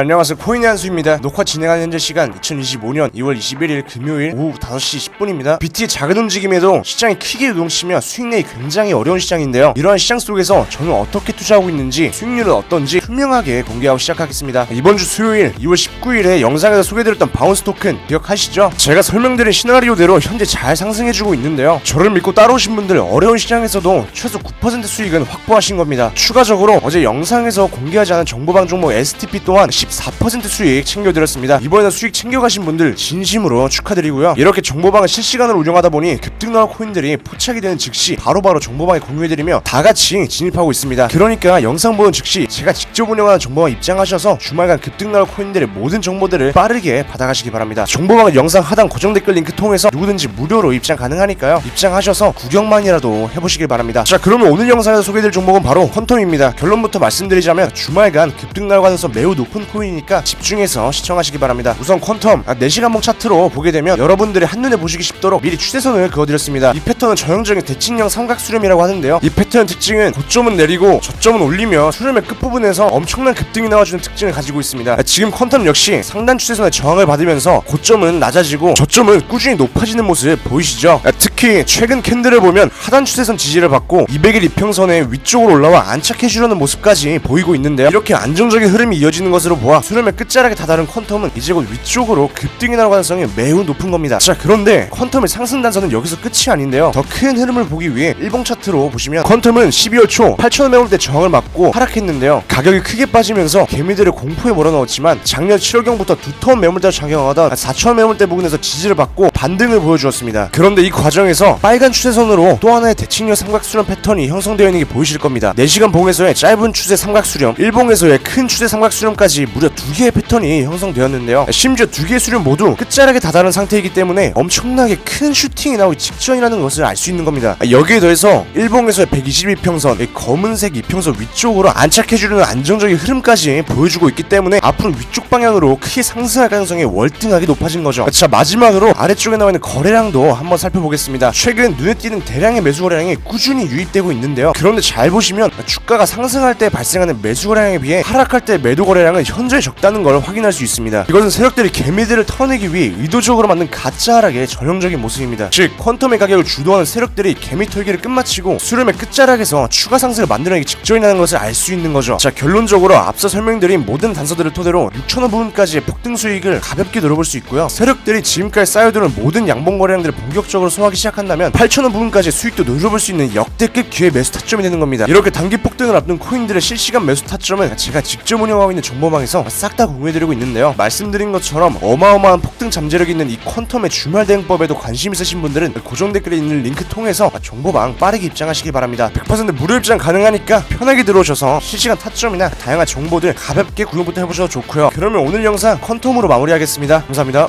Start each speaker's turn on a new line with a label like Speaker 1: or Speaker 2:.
Speaker 1: 안녕하세요. 코인의 한수입니다. 녹화 진행하는 현재 시간 2025년 2월 21일 금요일 오후 5시 10분입니다. 비트의 작은 움직임에도 시장이 크게 요동치며 수익 내기 굉장히 어려운 시장인데요. 이러한 시장 속에서 저는 어떻게 투자하고 있는지 수익률은 어떤지 투명하게 공개하고 시작하겠습니다. 이번 주 수요일 2월 19일에 영상에서 소개드렸던 바운스 토큰 기억하시죠? 제가 설명드린 시나리오대로 현재 잘 상승해주고 있는데요. 저를 믿고 따라오신 분들 어려운 시장에서도 최소 9% 수익은 확보하신 겁니다. 추가적으로 어제 영상에서 공개하지 않은 정보방 종목 STP 또한 14% 수익 챙겨드렸습니다. 이번에는 수익 챙겨가신 분들 진심으로 축하드리고요. 이렇게 정보방을 실시간으로 운영하다 보니 급등 나올 코인들이 포착이 되는 즉시 바로바로 정보방에 공유해드리며 다 같이 진입하고 있습니다. 그러니까 영상 보는 즉시 제가 직접 운영하는 정보방 입장하셔서 주말간 급등 나올 코인들의 모든 정보들을 빠르게 받아가시기 바랍니다. 정보방은 영상 하단 고정 댓글 링크 통해서 누구든지 무료로 입장 가능하니까요. 입장하셔서 구경만이라도 해보시길 바랍니다. 자 그러면 오늘 영상에서 소개될 종목은 바로 퀀텀입니다. 결론부터 말씀드리자면 주말간 급등 나올 가능성 매우 높은 코인 이니까 집중해서 시청하시기 바랍니다. 우선 퀀텀 아, 4시간봉 차트로 보게 되면 여러분들이 한눈에 보시기 쉽도록 미리 추세선을 그어드렸습니다. 이 패턴은 전형적인 대칭형 삼각 수렴이라고 하는데요. 이 패턴 특징은 고점은 내리고 저점은 올리며 수렴의 끝부분에서 엄청난 급등이 나와주는 특징을 가지고 있습니다. 아, 지금 퀀텀 역시 상단 추세선의 저항을 받으면서 고점은 낮아지고 저점은 꾸준히 높아지는 모습 보이시죠? 아, 특히 최근 캔들을 보면 하단 추세선 지지를 받고 200일 이평선의 위쪽으로 올라와 안착해주려는 모습까지 보이고 있는데요. 이렇게 안정적인 흐름이 이어지는 것으로 보아 수렴의 끝자락에 다다른 퀀텀은 이제 곧 위쪽으로 급등이 나올 가능성이 매우 높은 겁니다. 자 그런데 퀀텀의 상승 단선은 여기서 끝이 아닌데요. 더 큰 흐름을 보기 위해 일봉 차트로 보시면 퀀텀은 12월 초 8,000원 매물대 저항을 맞고 하락했는데요. 가격이 크게 빠지면서 개미들을 공포에 몰아넣었지만 작년 7월경부터 두터운 매물대로 작용하던 4,000원 매물대 부근에서 지지를 받고 반등을 보여주었습니다. 그런데 이 과정에서 빨간 추세선으로 또 하나의 대칭형 삼각수렴 패턴이 형성되어 있는 게 보이실 겁니다. 4시간 봉에서의 짧은 추세 삼각수렴, 일봉에서의 큰 추세 삼각수렴까지 무려 두 개의 패턴이 형성되었는데요. 심지어 두 개의 수렴 모두 끝자락에 다다른 상태이기 때문에 엄청나게 큰 슈팅이 나오기 직전이라는 것을 알 수 있는 겁니다. 여기에 더해서 일봉에서의 122평선, 이 검은색 이평선 위쪽으로 안착해주려는 안정적인 흐름까지 보여주고 있기 때문에 앞으로 위쪽 방향으로 크게 상승할 가능성이 월등하게 높아진 거죠. 자 마지막으로 아래쪽에 나와 있는 거래량도 한번 살펴보겠습니다. 최근 눈에 띄는 대량의 매수 거래량이 꾸준히 유입되고 있는데요. 그런데 잘 보시면 주가가 상승할 때 발생하는 매수 거래량에 비해 하락할 때 매도 거래량은 현 저히 적다는 걸 확인할 수 있습니다. 이것은 세력들이 개미들을 터내기 위해 의도적으로 만든 가짜 하락의 전형적인 모습입니다. 즉 퀀텀의 가격을 주도하는 세력들이 개미 털기를 끝마치고 수렴의 끝자락에서 추가 상승을 만들어내기 직전이라는 것을 알 수 있는 거죠. 자 결론적으로 앞서 설명드린 모든 단서들을 토대로 6천원 부분까지의 폭등 수익을 가볍게 노려볼 수 있고요. 세력들이 지금까지 쌓여두는 모든 양봉 거래량들을 본격적으로 소화하기 시작한다면 8천원 부분까지 수익도 노려볼 수 있는 역대급 기회 매수 타점이 되는 겁니다. 이렇게 단기 폭등을 앞둔 코인들의 실시간 매수 타점은 제가 직접 운영하고 있는 정보망에서 싹 다 공유해드리고 있는데요. 말씀드린 것처럼 어마어마한 폭등 잠재력이 있는 이 퀀텀의 주말 대응법에도 관심 있으신 분들은 고정 댓글에 있는 링크 통해서 정보방 빠르게 입장하시기 바랍니다. 100% 무료 입장 가능하니까 편하게 들어오셔서 실시간 타점이나 다양한 정보들 가볍게 구경부터 해보셔도 좋고요. 그러면 오늘 영상 퀀텀으로 마무리하겠습니다. 감사합니다.